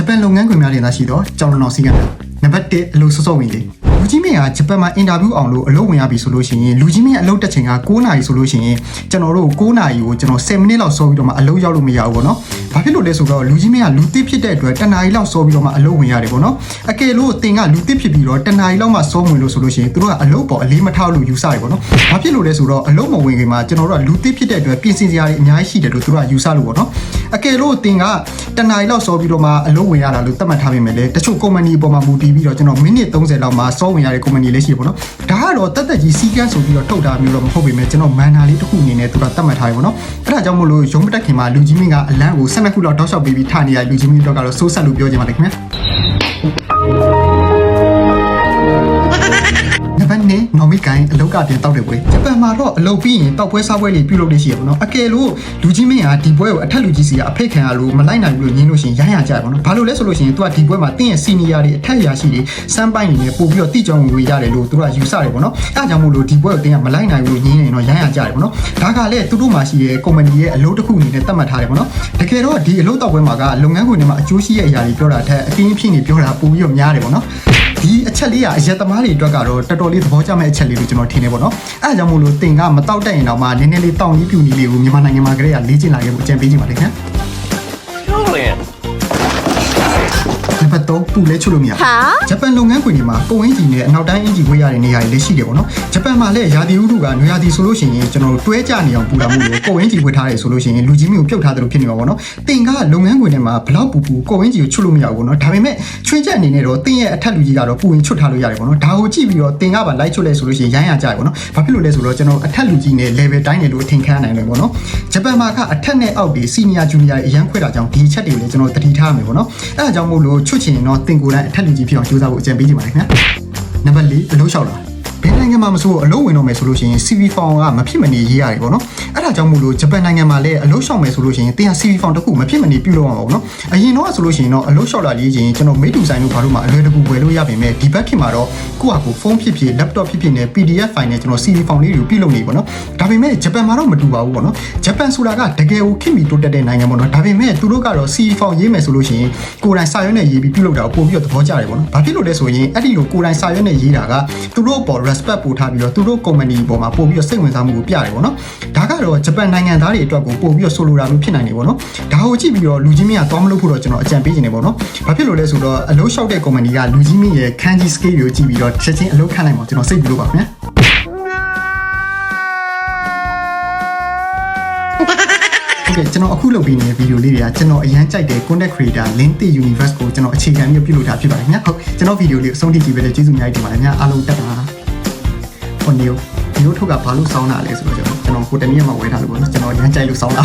ဂျပန်လုပ်ငန်းခွင်များတင်သာရှိသောကြောင်တော်စီကံနံပါတ်1အလုပ်စောစောဝင်လေးလူကြီးမင်းကဂျပန်မှာအင်တာဗျူးအောင်လို့အလုပ်ဝင်ရပြီဆိုလို့ရှိရင်လူကြီးမင်းအလုပ်တက်ချိန်က9နာရီဆိုလို့ရှိရင်ကျွန်တော်တို့9နာရီကိုကျွန်တော်10မိနစ်လောက်စောပြီးတော့မှအလုပ်ရောက်လို့မရဘူးပေါ့နော်။ဘာဖြစ်လို့လဲဆိုတော့လူကြီးမင်းကလူတစ်ဖြစ်တဲ့အတွက်တနာရီလောက်စောပြီးတော့မှအလုပ်ဝင်ရတယ်ပေါ့နော်။အကယ်လို့တင်ကလူတစ်ဖြစ်ပြီးတော့တနာရီလောက်မှစောဝင်လို့ဆိုလို့ရှိရင်သူတို့ကအလုပ်ပေါ်အလေးမထားလို့ယူဆတယ်ပေါ့နော်။ဘာဖြစ်လို့လဲဆိုတော့အလုပ်မဝင်ခင်မှာကျွန်တော်တို့ကလူတစ်ဖြစ်တဲ့အတွက်ပြင်ဆင်စရာတွေအများကြီးရှိတယ်လို့သူတို့ကယူဆလို့ပေါ့နော်။ အကယ်လို့တင်ကတနာရီလောက်စောပြီးတော့မှအလုပ်ဝင်ရတာလို့သတ်မှတ်ထားပေမဲ့လည်းတချို့ company အပေါ်မှာမူတည်ပြီးတော့ကျွန်တော်မိနစ်30လောက်မှစောဝင်ရတဲ့ company လေးရှိပေါ့နော်။ဒါကတော့တက်တက်ကြီးစီကန်းဆိုပြီးတော့ထုတ်တာမျိုးတော့မဟုတ်ပေမဲ့ကျွန်တော်မန်နာလေးတစ်ခုအနေနဲ့သူကသတ်မှတ်ထားတယ်ပေါ့နော်။အဲဒါကြောင့်မို့လို့ရုံးမတက်ခင်မှာလူကြီးမင်းကအလန့်ကို12ခုလောက်တောက်လျှောက်ပြီးပြီးထားနေရလူကြီးမင်းတော့ကတော့စိုးဆက်လို့ပြောချင်ပါတယ်ခင်ဗျာ။ ပါတ်2နော်မီကိုင်းအလောက်ကပြန်တောက်တယ်ပွဲဂျပန်မှာတော့အလုပ်ပြီးရင်တောက်ပွဲစားပွဲလေးပြုလုပ်လို့ရှိရပါတော့အကယ်လို့လူကြီးမင်းကဒီပွဲကိုအထက်လူကြီးစီကအဖိတ်ခံရလို့မလိုက်နိုင်ဘူးလို့ညင်းလို့ရှိရင်ရိုင်းရကြရပါတော့ဘာလို့လဲဆိုလို့ရှိရင်သူကဒီပွဲမှာတင်းရဲ့စီနီယာတွေအထက်ရာရှိတွေစမ်းပိုင်းနေနဲ့ပို့ပြီးတော့တိကြောင်ဝင်ရတယ်လို့သူကယူဆတယ်ပေါ့နော်အဲအကြောင်းမို့လို့ဒီပွဲကိုတင်းကမလိုက်နိုင်ဘူးလို့ညင်းနေရင်တော့ရိုင်းရကြတယ်ပေါ့နော်ဒါကလည်းသူတို့မှာရှိတဲ့ကုမ္ပဏီရဲ့အလုပ်တစ်ခုအနေနဲ့သတ်မှတ်ထားတယ်ပေါ့နော်တကယ်တော့ဒီအလုပ်တောက်ပွဲမှာကလုပ်ငန်းခွင်တွေမှာအကျိုးရှိတဲ့အရာတွေပြောတာထက်အတင်းအဖြစ်နေပြောတာပိုပြီးတော့များတယ်ပေါ့နော်ဒီအ ချက်လေးကအရက်သမားတွေအတွက်ကတော့တော်တော်လေးသဘောကျမဲ့အချက်လေးလို့ကျွန်တော်ထင်နေပေါ့နော်အဲအကြောင်းမို့လို့တင်ကမတောက်တက်ရင်တော့မှနည်းနည်းလေးတောင်းကြီးပြူနီလေးကိုမြန်မာနိုင်ငံမှာကလေးကလေ့ကျင့်လာခဲ့ဖို့အကြံပေးချင်ပါတယ်ခင်ဗျာ နံပါတ်3ပူလဲချွတ်လို့မရဘူးဟာဂျပန်လုပ်ငန်းခွင်တွေမှာကိုဝင်းကြီးနဲ့အနောက်တိုင်းအင်ဂျီဝေးရတဲ့နေရာတွေလည်းရှိတယ်ပေါ့နော်ဂျပန်မှာလည်းရာသီဥတုကနွေရာသီဆိုလို့ရှိရင်ကျွန်တော်တို့တွဲကြနေအောင်ပူတာမို့လို့ကိုဝင်းကြီးဝေးထားတယ်ဆိုလို့ရှိရင်လူကြီးမျိုးပြုတ်ထားတယ်လို့ဖြစ်နေမှာပေါ့နော်တင်ကလုပ်ငန်းခွင်ထဲမှာဘလောက်ပူပူကိုဝင်းကြီးကိုချွတ်လို့မရဘူးပေါ့နော်ဒါပေမဲ့ချွင်းချက်အနေနဲ့တော့တင်ရဲ့အထက်လူကြီးကတော့ပူရင်ချွတ်ထားလို့ရတယ်ပေါ့နော်ဒါကိုကြည့်ပြီးတော့တင်ကပါလိုက်ချွတ်လဲဆိုလို့ရှိရင်ရိုင်းရကြတယ်ပေါ့နော်ဘာဖြစ်လို့လဲဆိုတော့ကျွန်တော်အထက်လူကြီးနဲ့ level တိုင်းတယ်လို့အထင်ခံနိုင်တယ်ပေါ့နော်ဂျပန်မှာကအထက်နဲ့အောက်တွေ senior junior တွေအရန်ခွဲတာကြောင့်ဒီချက်တွေကိုလည်းကျွန်တော်တတိထားရမယ်ပေါ့နော်အဲအကြောင်းမို့လို့ချွတ်ချင်ရင်တော့တင်ကိုယ်တိုင်အထက်လူကြီးဖြစ်အောင်ကြိုးစားဖို့အကြံပေးချင်ပါတယ်ခင်ဗျာနံပါတ်4အလုပ်လျှောက်လာဘယ် နိုင်ငံမှာမဆိုအလုပ်ဝင်တော့မယ်ဆိုလို့ရှိရင် CV form ကမဖြစ်မနေရေးရတယ်ပေါ့နော်အဲ့ဒါကြောင့်မို့လို့ဂျပန်နိုင်ငံမှာလည်းအလုပ်လျှောက်မယ်ဆိုလို့ရှိရင်တင်ဟာ CV form တစ်ခုမဖြစ်မနေပြုလုပ်ရမှာပေါ့နော်အရင်တော့ဆိုလို့ရှိရင်တော့အလုပ်လျှောက်လာလေးချင်းကျွန်တော်မိတူဆိုင်တို့ဘာလို့မှအလွယ်တကူဝယ်လို့ရပါမယ်ဒီဘက်ခေတ်မှာတော့ကိုယ့်ဟာကိုယ်ဖုန်းဖြစ်ဖြစ် laptop ဖြစ်ဖြစ်နဲ့ PDF file နဲ့ကျွန်တော် CV form လေးတွေကိုပြုလုပ်နေပေါ့နော်ဒါပေမဲ့ဂျပန်မှာတော့မတူပါဘူးပေါ့နော်ဂျပန်ဆိုတာကတကယ်ကိုခင်မီတိုးတက်တဲ့နိုင်ငံပေါ့နော်ဒါပေမဲ့သူတို့ကတော့ CV form ရေးမယ်ဆိုလို့ရှိရင်ကိုယ်တိုင်စာရွက်နဲ့ရေးပြီးပြုလုပ်တာကိုပို့ပြီးတော့သဘောကျတယ်ပေါ့နော်ဘာဖြစ်လို့လဲဆိုရင်အဲ့ဒီလိုကိုယ်တိုင်စာရွက်နဲ့ရေးတာကသူတို့ပေါ် respect သက်ပို့ထားပြီးတော့သူတို့ company ပေါ်မှာပို့ပြီးတော့စိတ်ဝင်စားမှုကိုပြတယ်ပေါ့နော်ဒါကတော့ဂျပန်နိုင်ငံသားတွေအတွက်ကိုပို့ပြီးတော့ဆိုလိုတာမျိုးဖြစ်နိုင်တယ်ပေါ့နော်ဒါကိုကြည့်ပြီးတော့လူကြီးမင်းကသွားမလို့ဖို့တော့ကျွန်တော်အကြံပေးချင်တယ်ပေါ့နော်ဘာဖြစ်လို့လဲဆိုတော့အလုပ်လျှောက်တဲ့ company ကလူကြီးမင်းရဲ့ kanji scale ကိုကြည့်ပြီးတော့ချက်ချင်းအလုပ်ခန့်နိုင်မှာကျွန်တော်စိတ်ပြီးလို့ပါခင်ဗျာကဲ့ကျွန်တော်အခုလုပ်ပေးနေတဲ့ဗီဒီယိုလေးတွေကကျွန်တော်အရန်ကြိုက်တဲ့ content creator Linte Universe ကိုကျွန်တော်အခြေခံပြီးပြုလုပ်တာဖြစ်ပါတယ်ခင်ဗျာဟုတ်ကျွန်တော်ဗီဒီယိုလေးအဆုံးထိကြည့်ပေးတဲ့ကျေးဇူးအများကြီးတင်ပါတယ်ခင်ဗျာအားလုံးတက်ပါ ခွန်မျိုးမျိုးထုတ်ကဘာလို့စောင်းတာလဲဆိုတော့ကျွန်တော်ကိုတမီးရမှာဝယ်ထားလို့ပေါ့နော်ကျွန်တော်ညံကြိုက်လို့စောင်းတာ